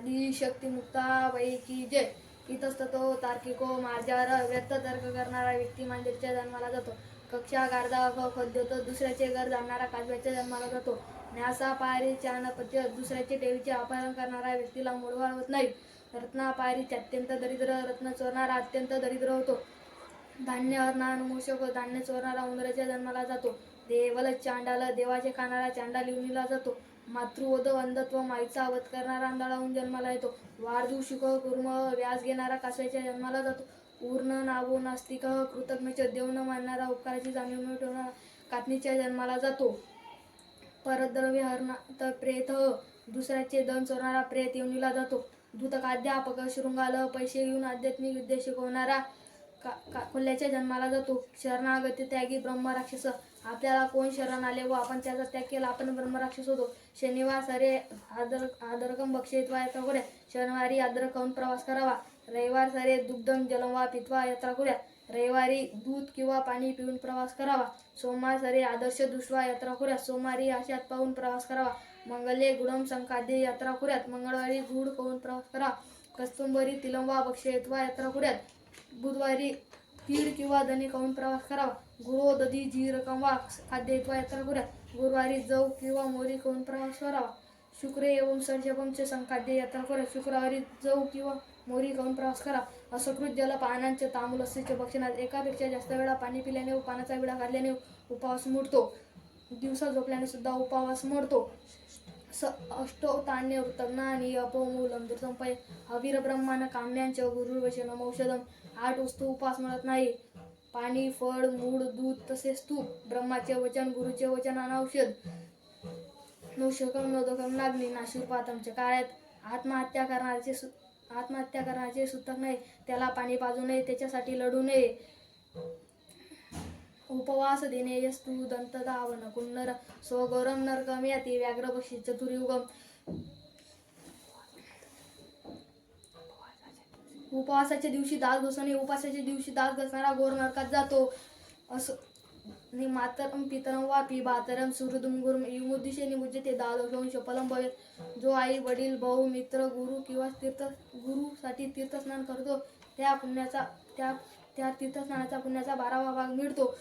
आदिशक्ती मुक्ताबाई की जय. इतस्ततो तार्किको माझ्यावर व्यक्त तर्क करणारा व्यक्ती मांजरीच्या जन्माला जातो. कक्षा गारदा ख खद्योतो दुसऱ्याचे घर जाणणारा काजव्याच्या जन्माला जातो. न्यासा पायरी चानपत्य दुसऱ्याचे ठेवीचे अपहरण करणारा व्यक्तीला मूळवाळ होत नाही. रत्नापायरीचे अत्यंत दरिद्र रत्न चोरणारा अत्यंत दरिद्र होतो. धान्य हरणामूषक धान्य चोरणारा उंदराच्या जन्माला जातो. देवल चांडाला देवाचे खाणारा चांडा युनीला जातो. मातृवध अंधत्व माईचा वध करणारा अंधळाहून जन्माला येतो. वारदू शुक कुर्म व्यास घेणारा कासव्याच्या जन्माला जातो. पूर्ण नावो नास्तिक कृतज्ञ देव न मानणारा उपकाराची जाणीव न ठेवणारा कातणीच्या जन्माला जातो. परद्रव्य हरणा तर प्रेत दुसऱ्याचे दन चोरणारा प्रेत योनीला जातो. दूतकाध्यापक शृंगाल पैसे घेऊन आध्यात्मिक विद्या शिकवणारा का का कोल्ह्याच्या जन्माला जातो. शरणागती त्यागी ब्रह्म राक्षस आपल्याला कोण शरण आले व आपण त्याचा त्याग केला आपण ब्रह्मराक्षस होतो. शनिवार सरे आदर आदरकम बक्षित्वा यात्रा करूया शनिवारी आदर खाऊन प्रवास करावा. रविवार सरे दुग्धम जलमवा पितवा पित्वा यात्रा करूया. रविवारी दूध किंवा पाणी पिऊन प्रवास करावा. सोमवार सरे आदर्श दुष्वा यात्रा करूया. सोमवारी आशात पाहून प्रवास करावा. मंगले गुडम संकादे यात्रा करूयात. मंगळवारी गुढ पाहून प्रवास करावा. कस्तुंबरी तिलंवा बक्षयत्वा यात्रा करूयात बुधवारी कीड किंवा दणी खाऊन प्रवास करावा? गुरो दधी जीर कंवा खाद्य यात्रा करूया गुरुवारी जव किंवा मोरी खाऊन प्रवास करावा? शुक्रे एवं सर्जपमचे संखाद्य यात्रा करा. शुक्रवारी जव किंवा मोरी खाऊन प्रवास करा? असकृत जल पानांचे तांबूल असेचे भक्षणात एकापेक्षा जास्त वेळा पाणी पिल्याने व पाण्याचा विडा काढल्याने उपवास मोडतो. दिवसा झोपल्याने सुद्धा उपवास मोडतो. स अष्टो तान्य तज्ञानी अपमूलम दुर्संपय हवीर ब्रह्मान काम्यांच गुरुर्वचनम औषधम. आठ वस्तू उपास म्हणत नाही. पाणी फळ मूळ दूध तसेच तूप ब्रह्माचे वचन गुरुचे वचन आणि औषध. नवशकम नोदकम नागनी नाशिरपातमच्या काळात आत्महत्या करण्याचे सु आत्महत्या करण्याचे सूतक नाही त्याला पाणी पाजू नये त्याच्यासाठी लढू नये. उपवास देणे यस्तु दंतधावन कुन्नर स्वगौरम नरकम याती व्याघ्र पक्षी चतुर्युगम उपवासाच्या दिवशी दास घसणे उपवासाच्या दिवशी दास घसणारा गोर नरकात जातो. असं नि मातरम पितरम वापी बातरम सुहृदम गुरुम युमुद्दिशे निमुज्जते दादोषंश फलम भवेत. जो आई वडील भाऊ मित्र गुरु किंवा तीर्थ गुरुसाठी तीर्थस्नान करतो त्या पुण्याचा त्या त्या तीर्थस्नानाचा पुण्याचा बारावा भाग मिळतो.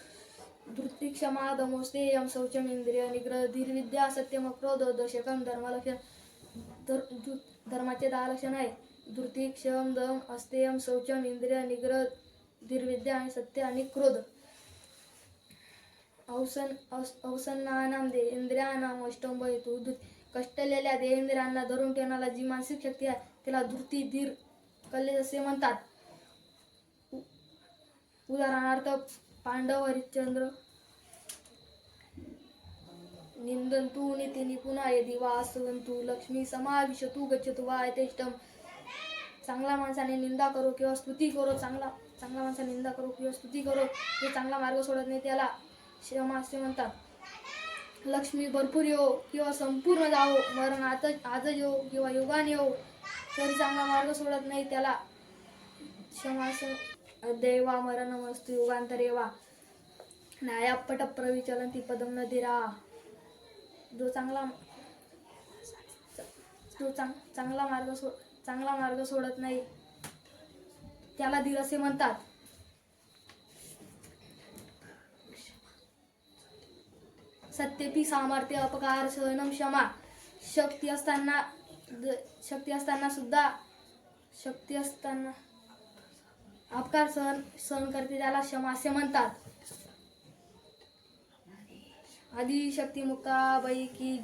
धृती क्षमा दमोस्तेयम शौचम इंद्रिय निग्रह धीरविद्या सत्यम क्रोध दशकम धर्मलक्षण धर्माचे दहा लक्षण आहे धृती क्षम दम अस्तेयम शौचम इंद्रिय निग्रह धीरविद्या आणि सत्य आणि क्रोध. अवसन अवस- अवसन्नानाम दे इंद्रियानाम अष्टंब हेतू कष्टलेल्या देहेंद्रियांना धरून ठेवणारा जी मानसिक शक्ती आहे तिला धृती धीर कल्ले असे म्हणतात. उदाहरणार्थ पांडव हरिश्चंद्र निंदंतु निती निपुणा यदि वा तू लक्ष्मी समाविशतु गच्छतु वा यथेष्टम चांगला माणसाने निंदा करो किंवा स्तुती करो चांगला चांगला माणसाने निंदा करो किंवा स्तुती करो जो चांगला मार्ग सोडत नाही त्याला क्षमा असे म्हणतात. लक्ष्मी भरपूर येऊ किंवा संपूर्ण जावो मरण आता आजच येऊ किंवा युगाने येऊ तरी चांगला मार्ग सोडत नाही त्याला. क्षमा देवा मरण वस्तू युगांतरे वा न्यायापट प्रविचलंती पदम न जो चांगला जो चांग चांगला मार्ग सो चांगला मार्ग सोडत नाही त्याला दिरसे म्हणतात. सत्यपी सामर्थ्य अपकार सहनम क्षमा. शक्ती असताना शक्ती असताना सुद्धा शक्ती असताना अपकार सहन सहन करते त्याला क्षमा असे म्हणतात. आदिशक्ती मुक्ताबाई की